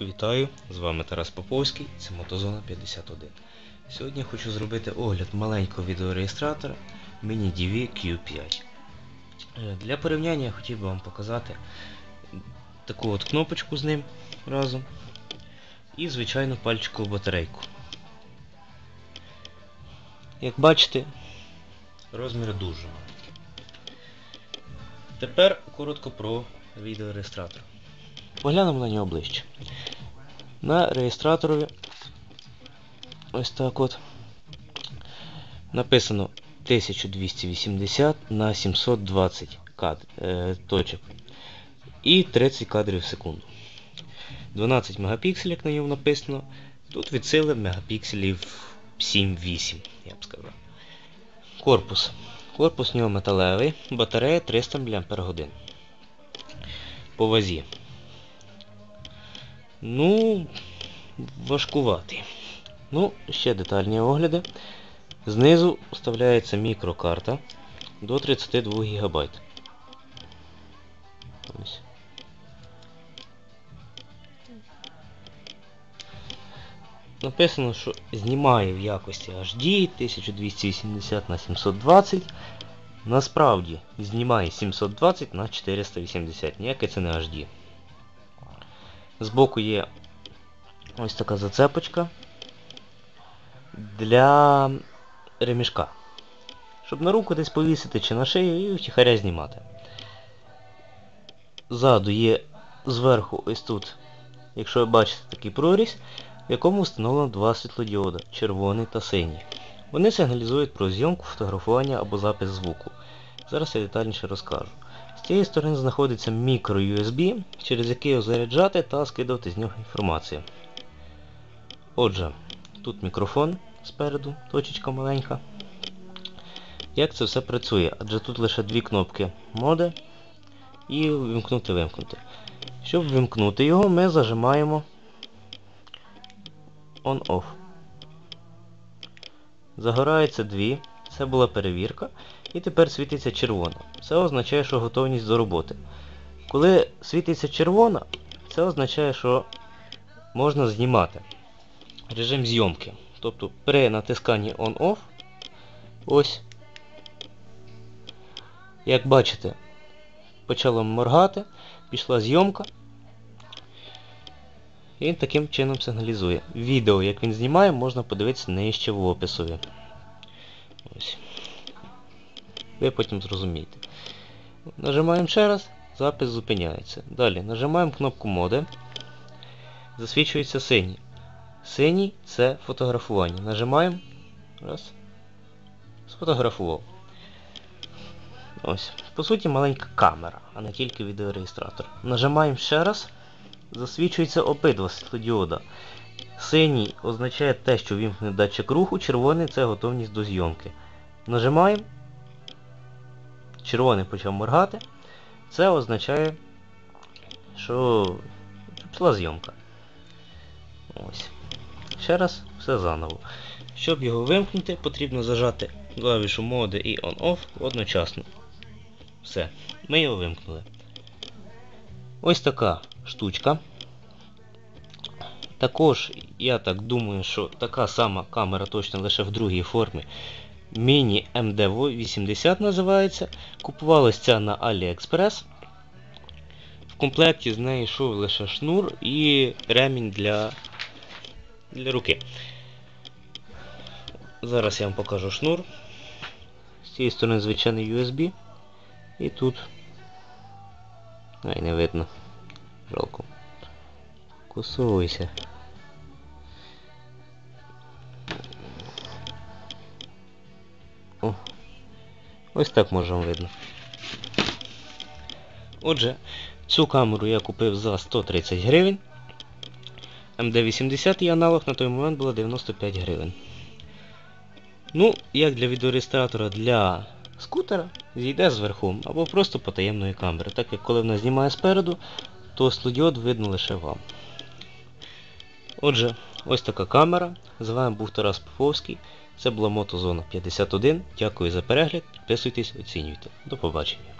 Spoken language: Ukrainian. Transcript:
Вітаю, з вами Тарас Поповський, це Мотозона 51. Сьогодні хочу зробити огляд маленького відеореєстратора Mini DV Q5. Е, Для порівняння я хотів би вам показати таку от кнопочку з ним разом і звичайну пальчикову батарейку. Як бачите, розмір дуже маленький. Тепер коротко про відеореєстратор. Поглянемо на нього ближче. На реєстраторові ось так от написано 1280 на 720 кад... е, точок і 30 кадрів в секунду. 12 мегапікселів, як на ньому написано. Тут відсили мегапікселів 7-8, я б сказав. Корпус. Корпус у нього металевий, батарея 300 мАч. По вазі. Ну, важкуватий. Ну, ще детальні огляди. Знизу вставляється мікрокарта до 32 ГБ. Написано, що знімає в якості HD 1280 на 720. Насправді знімає 720 на 480. Ніяке це не HD. Збоку є ось така зацепочка для ремішка. Щоб на руку десь повісити чи на шию і втіхаря знімати. Ззаду є зверху ось тут, якщо ви бачите такий прорізь, в якому встановлено два світлодіода червоний та синій. Вони сигналізують про зйомку, фотографування або запис звуку. Зараз я детальніше розкажу. З цієї сторони знаходиться мікро USB, через який його заряджати та скидувати з нього інформацію. Отже, тут мікрофон спереду, точечка маленька. Як це все працює? Адже тут лише дві кнопки моди і вимкнути-вимкнути. Щоб вимкнути його, ми зажимаємо on-off. Загорається дві, це була перевірка. І тепер світиться червона. Це означає, що готовність до роботи. Коли світиться червона, це означає, що можна знімати режим зйомки. Тобто при натисканні On-Off, ось, як бачите, почало моргати, пішла зйомка. І він таким чином сигналізує. Відео, як він знімає, можна подивитися нижче в описові. Ось. Ви потім зрозумієте. Нажимаємо ще раз, запис зупиняється. Далі нажимаємо кнопку моди. Засвічується синій. Синій це фотографування. Нажимаємо. Раз. Сфотографував. Ось. По суті, маленька камера, а не тільки відеореєстратор. Нажимаємо ще раз. Засвічується обидва світлодіода. Синій означає те, що вімкне датчик руху, червоний це готовність до зйомки. Нажимаємо. Червоний почав моргати. Це означає, що пішла зйомка. Ось. Ще раз, все заново. Щоб його вимкнути, потрібно зажати клавішу моди і on-off одночасно. Все, ми його вимкнули. Ось така штучка. Також, я так думаю, що така сама камера точно лише в другій формі. Міні MD80 називається. Купувалась ця на AliExpress. В комплекті з нею йшов лише шнур і ремінь для, для руки. Зараз я вам покажу шнур. З цієї сторони звичайний USB. І тут. Ай, не видно. Жалко. Кусуйся. О, ось так можемо видно. Отже, цю камеру я купив за 130 гривень. МД80 і аналог на той момент було 95 гривень. Ну, як для відеореєстратора для скутера, зійде зверху або просто потаємної камери, так як коли вона знімає спереду, то слодіод видно лише вам. Отже, ось така камера. З вами був Тарас Поповський. Це була Мотозона 51. Дякую за перегляд. Підписуйтесь, оцінюйте. До побачення.